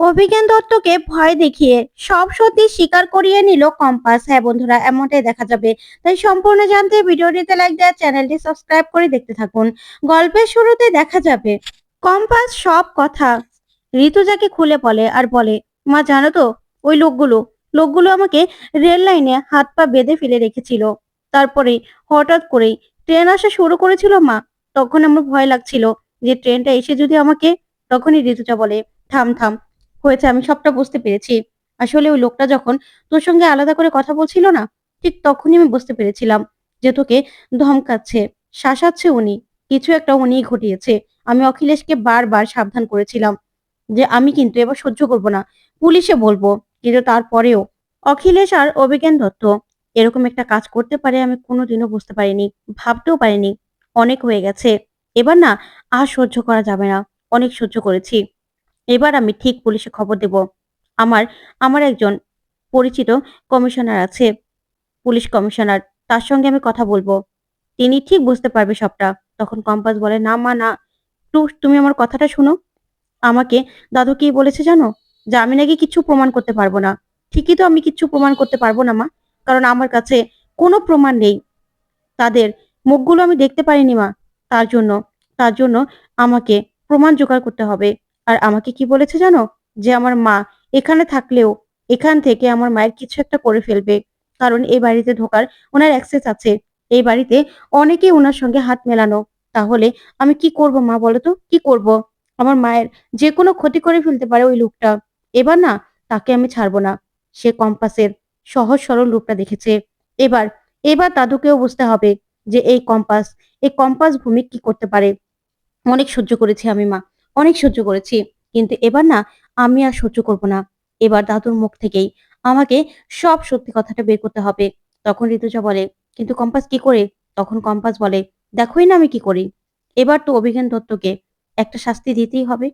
অভিজ্ঞান দত্তকে ভয় দেখিয়ে সব সত্যি স্বীকার করিয়ে নিল কম্পাস। হ্যাঁ বন্ধুরা, এমনটাই দেখা যাবে। তাই সম্পূর্ণ জানতে ভিডিওটিতে লাইক দেওয়া, চ্যানেলটি সাবস্ক্রাইব করে দেখতে থাকুন। গল্পের শুরুতে দেখা যাবে, কম্পাস সব কথা ঋতুজাকে খুলে বলে আর বলে, মা, জানো তো, ওই লোকগুলো লোকগুলো আমাকে রেল লাইনে হাত পা বেঁধে ফেলে রেখেছিল। তারপরে হঠাৎ করেই ট্রেন আসা শুরু করেছিল, মা। তখন আমার ভয় লাগছিল যে ট্রেনটা এসে যদি আমাকে, তখনই ঋতুজা বলে, থাম থাম হয়েছে, আমি সবটা বুঝতে পেরেছি। আসলে ওই লোকটা যখন তোর সঙ্গে আলাদা করে কথা বলছিল না, ঠিক তখনই আমি বুঝতে পেরেছিলাম যে তোকে ধমকাচ্ছে, শাসাচ্ছে উনি, কিছু একটা উনিই ঘটিয়েছে। আমি অখিলেশকে বারবার সাবধান করেছিলাম যে আমি কিন্তু এবার সহ্য করব না, পুলিশে বলব, কিন্তু তারপরেও অখিলেশ আর অভিজ্ঞান দত্ত এরকম একটা কাজ করতে পারে আমি কোনোদিনও বুঝতে পারিনি, ভাবতেও পারিনি, অনেক হয়ে গেছে। এবার না আর সহ্য করা যাবে না, অনেক সহ্য করেছি। এবার আমি ঠিক পুলিশে খবর দেব। আমার আমার একজন পরিচিত কমিশনার আছে, পুলিশ কমিশনার। তার সঙ্গে আমি কথা বলব। তিনি ঠিক বুঝতে পারবে সবটা। তখন কম্পাস বলে, না মা, না। টু তুমি আমার কথাটা শুনো। আমাকে, দাদু কি বলেছে জানো? যে আমি নাকি কিচ্ছু প্রমাণ করতে পারব না। ঠিকই তো আমি কিচ্ছু প্রমাণ করতে পারব না মা। কারণ আমার কাছে কোনো প্রমাণ নেই। তাদের মুখগুলো আমি দেখতে পারিনি মা। তার জন্য তার জন্য আমাকে প্রমাণ জোগাড় করতে হবে। আর আমাকে কি বলেছে জানো? যে আমার মা এখানে থাকলেও এখান থেকে আমার মায়ের কিছু একটা করে ফেলবে। কারণ এই বাড়িতে ঢোকার ওনার অ্যাক্সেস আছে। এই বাড়িতে অনেকেই ওনার সঙ্গে হাত মেলানো। তাহলে আমি কি করব মা বলো তো? কি করব? আমার মায়ের যে কোনো ক্ষতি করে ফেলতে পারে ওই লোকটা। এবার না তাকে আমি ছাড়বো না। সে কম্পাসের সহজ সরল রূপটা দেখেছে। এবার এবার দাদুকেও বুঝতে হবে যে এই কম্পাস এই কম্পাস ভূমি কি করতে পারে। অনেক সহ্য করেছি আমি মা। অনেক সহ্য করেছি। কিন্তু এবার না, আমি আর সহ্য করব না। এবার দাদুর মুখ থেকেই আমাকে সব সত্যি কথাটা বের করতে হবে। তখন ঋতুজা বলে, কিন্তু কম্পাস কি করে? তখন কম্পাস বলে, দেখোই না আমি কি করি। এবার তো অভিজ্ঞান দত্তকে একটা শাস্তি দিতেই হবে।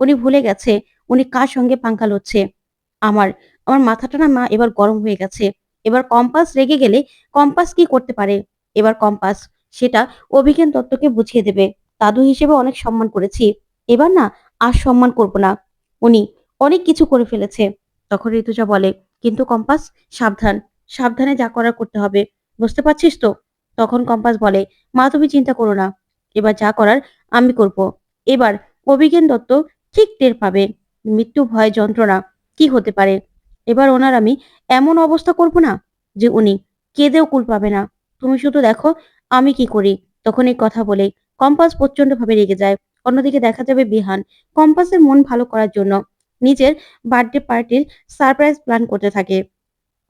উনি ভুলে গেছে, উনি কার সঙ্গে পাঙ্কাল হচ্ছে আমার আমার মাথাটা না, মা, এবার গরম হয়ে গেছে। এবার কম্পাস রেগে গেলে কম্পাস কি করতে পারে? এবার কম্পাস সেটা অভিজ্ঞান দত্তকে বুঝিয়ে দেবে। দাদু হিসেবে অনেক সম্মান করেছি। এবার না আর সম্মান করব না। উনি অনেক কিছু করে ফেলেছে। তখন ঋতুজা বলে, কিন্তু কম্পাস, সাবধান। সাবধানে যা করার করতে হবে। বুঝতে পারছিস তো? তখন কম্পাস বলে, মা, তুমি চিন্তা করো না। এবার যা করার আমি করব। এবার অভিজ্ঞান দত্ত ঠিক টের পাবে। মৃত্যু ভয় যন্ত্রণা, কি হতে পারে? এবার ওনার আমি এমন অবস্থা করব না যে উনি কেঁদেও কুল পাবে না। তুমি শুধু দেখো আমি কি করি। তখন এই কথা বলে কম্পাস প্রচণ্ড ভাবে রেগে যায়। অন্যদিকে দেখা যাবে বিহান কম্পাসের মন ভালো করার জন্য নিজের বার্থডে পার্টির সারপ্রাইজ প্ল্যান করতে থাকে।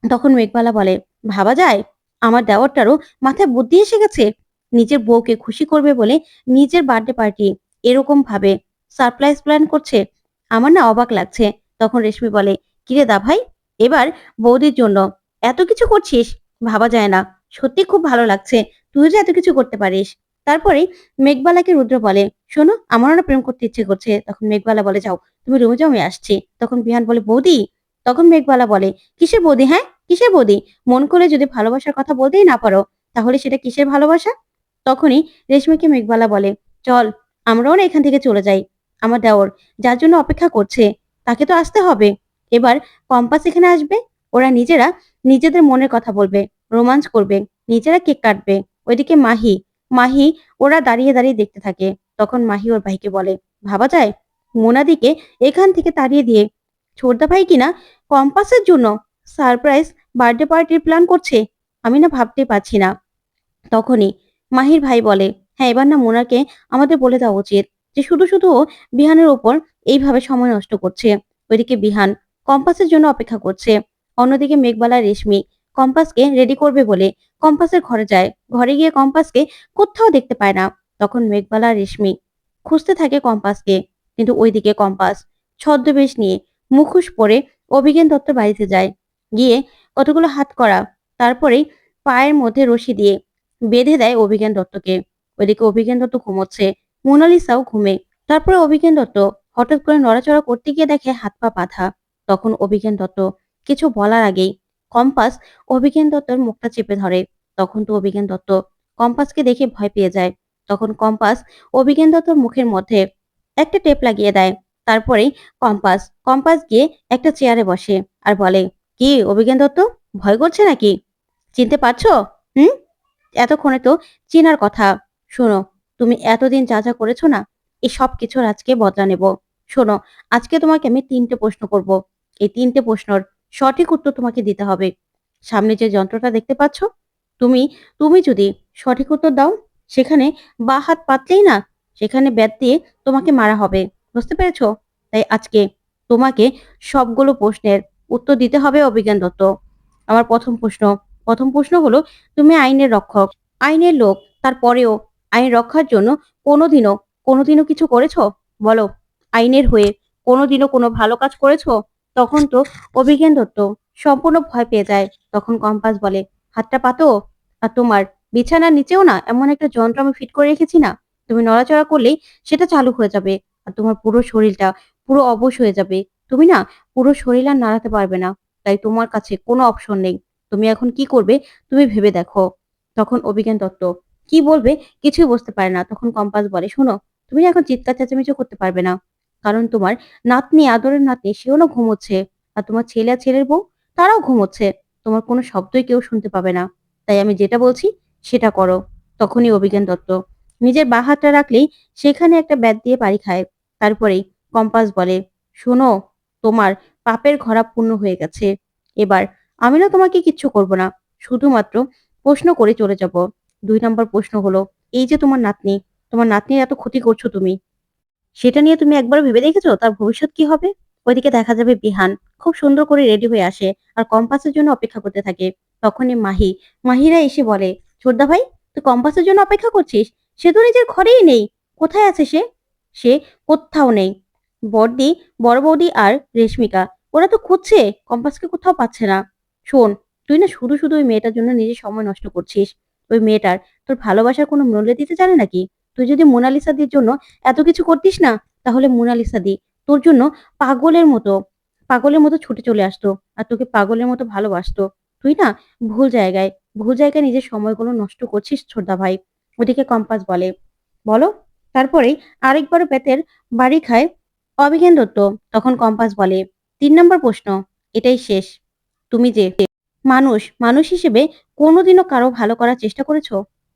তখন মেঘবালা বলে, ভাবা যায়? আমার দেওয়ারটারও মাথায় বুদ্ধি এসে গেছে? নিজের বউকে খুশি করবে বলে নিজের বার্থডে পার্টি এরকম ভাবে সারপ্রাইজ প্ল্যান করছে? আমার না অবাক লাগছে। তখন রেশমি বলে, কিরে দা ভাই এবার বৌদির জন্য এত কিছু করছিস? ভাবা যায় না। সত্যি খুব ভালো লাগছে। তুই যে এত কিছু করতে পারিস। তারপরে মেঘবালাকে রুদ্র বলে, শোনো আমারও না প্রেম করতে ইচ্ছে করছে। তখন মেঘবালা বলে, যাও, তুমি রুমে যাও, আমি আসছি। তখন বিহান বলে, বৌদি? তখন মেঘবালা বলে, কিসের বৌদি হ্যাঁ? কিসের বৌদি? মন করে যদি ভালোবাসার কথা বলতেই না পারো, তাহলে সেটা কিসের ভালোবাসা? তখনই রেশমিকে মেঘবালা বলে, চল, আমরাও না এখান থেকে চলে যাই। আমার দেওর, যার জন্য অপেক্ষা করছে, তাকে তো আসতে হবে। এবার কম্পাস এখানে আসবে, ওরা নিজেরা নিজেদের মনের কথা বলবে রোমাঞ্চ করবে, নিজেরা কেক কাটবে। ওইদিকে মাহি মাহি ওরা দাঁড়িয়ে দাঁড়িয়ে দেখতে থাকে। তখন মাহি ওর ভাইকে বলে, ভাবা যায়? মোনাদিকে এখান থেকে তাড়িয়ে দিয়ে ছোটদা ভাই কিনা কম্পাসের জন্য সারপ্রাইজ বার্থডে পার্টির প্ল্যান করছে? আমি না ভাবতে পারছি না। তখনই মাহির ভাই বলে হ্যাঁ এবার না মোনাকে আমাদের বলে দেওয়া উচিত যে শুধু শুধু বিহানের ওপর এইভাবে সময় নষ্ট করছে। ওইদিকে বিহান কম্পাসের জন্য অপেক্ষা করছে। অন্যদিকে মেঘবালা, রেশমি কম্পাসকে রেডি করবে বলে কম্পাসের ঘরে যায়। ঘরে গিয়ে কম্পাসকে কোথাও দেখতে পায় না। তখন মেঘবালা রেশমি খুঁজতে থাকে কম্পাসকে। কিন্তু ওইদিকে কম্পাস ছদ্মবেশ নিয়ে মুখোশ পরে অভিজ্ঞান দত্ত বাড়িতে যায়। গিয়ে কতগুলো হাত করা তারপরেই পায়ের মধ্যে রশি দিয়ে বেঁধে দেয় অভিজ্ঞান দত্তকে। ওইদিকে অভিজ্ঞান দত্ত ঘুমোচ্ছে, মোনালিসাও ঘুমে। তারপরে অভিজ্ঞান দত্ত হঠাৎ করে নড়াচড়া করতে গিয়ে দেখে হাত পা বাঁধা। তখন অভিজ্ঞান দত্ত কিছু বলার আগেই কম্পাস অভিজ্ঞান দত্তর মুখটা চেপে ধরে। তখন তো অভিজ্ঞান দত্ত কম্পাসকে দেখে ভয় পেয়ে যায়। তখন কম্পাস অভিজ্ঞান দত্তর মুখের মধ্যে একটা টেপ লাগিয়ে দেয়। তারপরেই কম্পাস কম্পাস গিয়ে একটা চেয়ারে বসে আর বলে, কি অভিজ্ঞান দত্ত, ভয় করছে নাকি? চিনতে পারছ? হুম? এতক্ষণে তো চিনার কথা। শোনো, তুমি এতদিন যা যা করেছ না, এই সব কিছুর আজকে বদলা নেব। শোনো, আজকে তোমাকে আমি তিনটে প্রশ্ন করব। এই তিনটে প্রশ্নর সঠিক উত্তর তোমাকে দিতে হবে। সামনে যে যন্ত্রটা দেখতে পাচ্ছ, তুমি তুমি যদি সঠিক উত্তর দাও, সেখানে বা হাত পাতলেই না, সেখানে ব্যাট দিয়ে তোমাকে মারা হবে। বুঝতে পেরেছ? তাই আজকে তোমাকে সবগুলো প্রশ্নের উত্তর দিতে হবে অভিজ্ঞান দত্ত। আমার প্রথম প্রশ্ন প্রথম প্রশ্ন হলো, তুমি আইনের রক্ষক। আইনের লোক, তারপরেও আইন রক্ষার জন্য কোনোদিনও কোনোদিনও কিছু করেছ? বলো, আইনের হয়ে কোনোদিনও কোনো ভালো কাজ করেছ? তখন তো অভিজ্ঞান দত্ত সম্পূর্ণ ভয় পেয়ে যায়। তখন কম্পাস বলে, হাতটা পাতো? আর তোমার বিছানার নিচেও না এমন একটা যন্ত্র আমি ফিট করে রেখেছি না? তুমি নড়াচড়া করলেই সেটা চালু হয়ে যাবে। আর তোমার পুরো শরীরটা পুরো অবশ হয়ে যাবে। তুমি না পুরো শরীর আর নাড়াতে পারবে না। তাই তোমার কাছে কোনো অপশন নেই। তুমি এখন কি করবে তুমি ভেবে দেখো। তখন অভিজ্ঞান দত্ত, কি বলবে? কিছুই বুঝতে পারে না। তখন কম্পাস বলে, শোনো, তুমি এখন চিৎকার চেঁচামেচি করতে পারবে না। কারণ তোমার নাতনি, আদরের নাতনি, সেও না ঘুমোচ্ছে। আর তোমার ছেলে আর ছেলের বউ, তারাও ঘুমোচ্ছে। তোমার কোনো শব্দই কেউ শুনতে পাবে না। তাই আমি যেটা বলছি, সেটা করো। তখনই অভিজ্ঞান দত্ত। নিজের বা হাতটা রাখলেই সেখানে একটা ব্যাট দিয়ে বাড়ি খায়। তারপরেই কম্পাস বলে, শোনো, তোমার পাপের ঘরা পূর্ণ হয়ে গেছে। এবার আমি না তোমাকে কিচ্ছু করব না। শুধুমাত্র প্রশ্ন করে চলে যাব। দুই নম্বর প্রশ্ন হলো, এই যে তোমার নাতনি, তোমার নাতনির এত ক্ষতি করছ তুমি সেটা নিয়ে তুমি একবার ভেবে দেখেছ? তার ভবিষ্যৎ কি হবে? ওইদিকে দেখা যাবে বিহান খুব সুন্দর করে রেডি হয়ে আসে আর কম্পাসের জন্য অপেক্ষা করতে থাকে। তখনই মাহি, মাহিরা এসে বলে, ছোটদা ভাই, তুই কম্পাসের জন্য অপেক্ষা করছিস? সে তো নিজের ঘরেই নেই। কোথায় আছে সে? সে কোথাও নেই। বড়দি, বড় বৌদি আর রেশমিকা, ওরা তো খুঁজছে, কম্পাসকে কোথাও পাচ্ছে না। শোন, তুই না শুধু শুধু ওই মেয়েটার জন্য নিজের সময় নষ্ট করছিস। ওই মেয়েটার তোর ভালোবাসার কোনো মূল্য দিতে জানে নাকি? তুই যদি মোনালিসা দির জন্য এত কিছু করতিস না, তাহলে মোনালিসা দি। তোর জন্য পাগলের মতো পাগলের মতো ছুটে চলে আসতো আর তোকে পাগলের মতো ভালোবাসতো। তুই না ভুল জায়গায় ভুল জায়গায় নিজের সময়গুলো নষ্ট করছিস ছোটদা ভাই, ওদিকে কম্পাস বলে। বলো? তারপরে আরেকবার বেতের বাড়ি খায় অভিজ্ঞান দত্ত, তখন কম্পাস বলে, তিন নম্বর প্রশ্ন, এটাই শেষ। তুমি যে মানুষ মানুষ হিসেবে কোনোদিনও কারও ভালো করার চেষ্টা করেছ?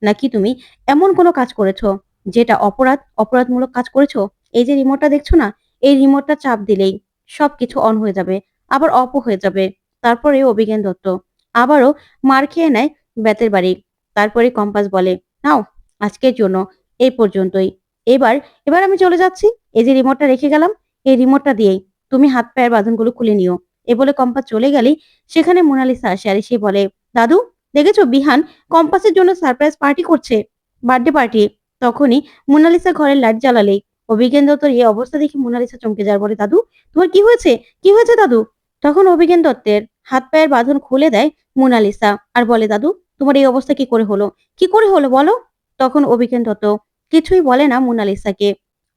নাকি তুমি এমন কোনো কাজ করেছ যেটা অপরাধ, অপরাধমূলক কাজ করেছ, এই যে রিমোটটা দেখছ না, এই রিমোটটা চাপ দিলেই সবকিছু অন হয়ে যাবে, আবার অফ হয়ে যাবে। তারপরে অভিজ্ঞান দত্ত। আবারও মার খেয়ে নেয় বেতের বাড়ি। তারপরে কম্পাস বলে, নাও, আজকের জন্য এই পর্যন্তই। এবার এবার আমি চলে যাচ্ছি। এই যে রিমোটটা রেখে গেলাম, এই রিমোটটা দিয়েই তুমি হাত পায়ের বাঁধনগুলো খুলে নিও। এ বলে কম্পাস চলে গেলেই সেখানে মোনালিসা আসে আর সে বলে, দাদু, দেখেছ বিহান কম্পাসের জন্য সারপ্রাইজ পার্টি করছে। বার্থডে পার্টি তখনই মোনালিসা ঘরের লাইট জ্বালালেই অভিজ্ঞান দত্তর এই অবস্থা দেখে মোনালিসা চমকে যাওয়ার বলে, দাদু, তোমার কি হয়েছে? কি হয়েছে, দাদু? তখন অভিজ্ঞান দত্তের হাত পায়ের বাঁধন খুলে দেয় মোনালিসা আর বলে, দাদু, তোমার এই অবস্থা কি করে হলো? কি করে হলো, বলো? তখন অভিজ্ঞান দত্ত কিছুই বলে না মোনালিসাকে।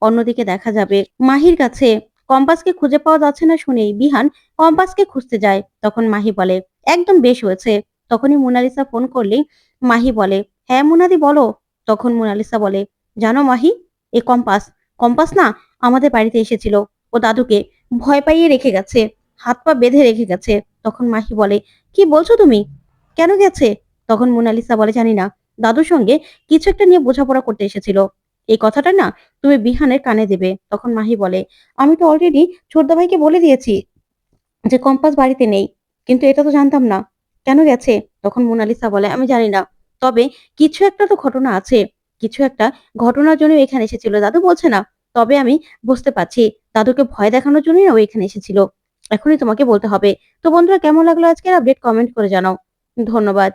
অন্যদিকে দেখা যাবে, মাহির কাছে, কম্পাসকে খুঁজে পাওয়া যাচ্ছে না শুনেই বিহান কম্পাসকে খুঁজতে যায়। তখন মাহি বলে, একদম বেশ হয়েছে। তখনই মোনালিসা ফোন করলেই মাহি বলে হ্যাঁ মোনাদি, বলো। তখন মোনালিসা বলে, জানো মাহি, এ কম্পাস কম্পাস না আমাদের বাড়িতে এসেছিল। ও দাদুকে ভয় পাইয়ে রেখে গেছে, হাত পা বেঁধে রেখে গেছে। তখন মাহি বলে, কি বলছো তুমি? কেন গেছে? তখন মোনালিসা বলে, জানি না। দাদুর সঙ্গে কিছু একটা নিয়ে বোঝাপড়া করতে এসেছিল। এই কথাটা না তুমি বিহানের কানে দেবে। তখন মাহি বলে, আমি তো অলরেডি ছোটদা ভাইকে বলে দিয়েছি যে কম্পাস বাড়িতে নেই, কিন্তু এটা তো জানতাম না। কেন গেছে? তখন মোনালিসা বলে, আমি জানি না। তবে কিছু একটা তো ঘটনা আছে। কিছু একটা ঘটনার জন্য এখানে এসেছিল। দাদু বলছে না, তবে আমি বুঝতে পারছি। দাদুকে ভয় দেখানোর জন্যই না ও এখানে এসেছিল। এখনই তোমাকে বলতে হবে। তো বন্ধুরা, কেমন লাগল আজকের আপডেট কমেন্ট করে জানাও। ধন্যবাদ।